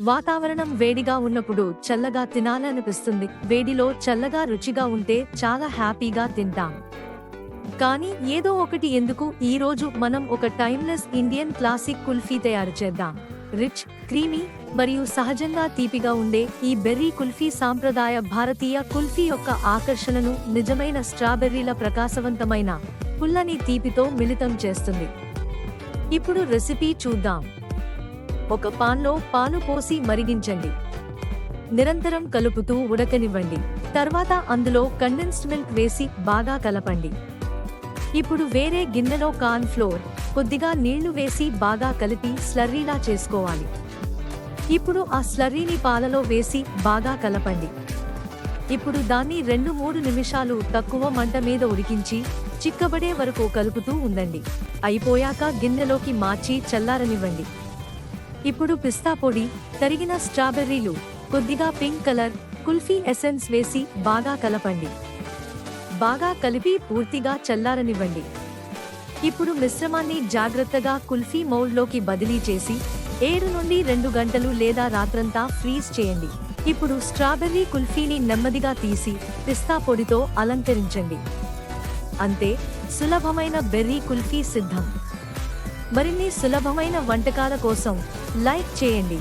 వాతావరణం వేడిగా ఉన్నప్పుడు చల్లగా తినాలనిపిస్తుంది. వేడిలో చల్లగా రుచిగా ఉంటే చాలా హ్యాపీగా తింటాం. కానీ ఏదో ఒకటి ఎందుకు ఈరోజు మనం ఒక టైమ్లెస్ ఇండియన్ క్లాసిక్ కుల్ఫీ తయారు చేద్దాం. రిచ్ క్రీమీ మరియు సహజంగా తీపిగా ఉండే ఈ బెర్రీ కుల్ఫీ సాంప్రదాయ భారతీయ కుల్ఫీ యొక్క ఆకర్షణను నిజమైన స్ట్రాబెర్రీల ప్రకాశవంతమైన పుల్లని తీపితో మిళితం చేస్తుంది. ఇప్పుడు రెసిపీ చూద్దాం. ఒక పాన్లో పాలు పోసి మరిగించండి. నిరంతరం కలుపుతూ ఉడకనివ్వండి. తర్వాత అందులో కండెన్స్డ్ మిల్క్ వేసి బాగా కలపండి. ఇప్పుడు వేరే గిన్నెలో కార్న్ ఫ్లోర్ కొద్దిగా నీళ్ళు వేసి బాగా కలిపి స్లర్రీలా చేసుకోవాలి. ఇప్పుడు ఆ స్లర్రీని పాలలో వేసి బాగా కలపండి. ఇప్పుడు దాన్ని రెండు మూడు నిమిషాలు తక్కువ మంట మీద ఉడికించి చిక్కబడే వరకు కలుపుతూ ఉండండి. అయిపోయాక గిన్నెలోకి మార్చి చల్లారనివ్వండి. ఇప్పుడు పిస్తా పొడి తరిగిన స్ట్రాబెర్రీలు కొద్దిగా పింక్ కలర్ కుల్ఫీ ఎసెన్స్ వేసి బాగా కలపండి. బాగా కలిపి పూర్తిగా చల్లారనివ్వండి. ఇప్పుడు మిశ్రమాన్ని జాగ్రత్తగా కుల్ఫీ మౌల్డ్లోకి బదిలీ చేసి ఏడు నుండి రెండు గంటలు లేదా రాత్రంతా ఫ్రీజ్ చేయండి. ఇప్పుడు స్ట్రాబెర్రీ కుల్ఫీని నెమ్మదిగా తీసి పిస్తా పొడితో అలంకరించండి. అంతే సులభమైన బెర్రీ కుల్ఫీ సిద్ధం. మరిన్ని సులభమైన వంటకాల కోసం లైక్ చేయండి.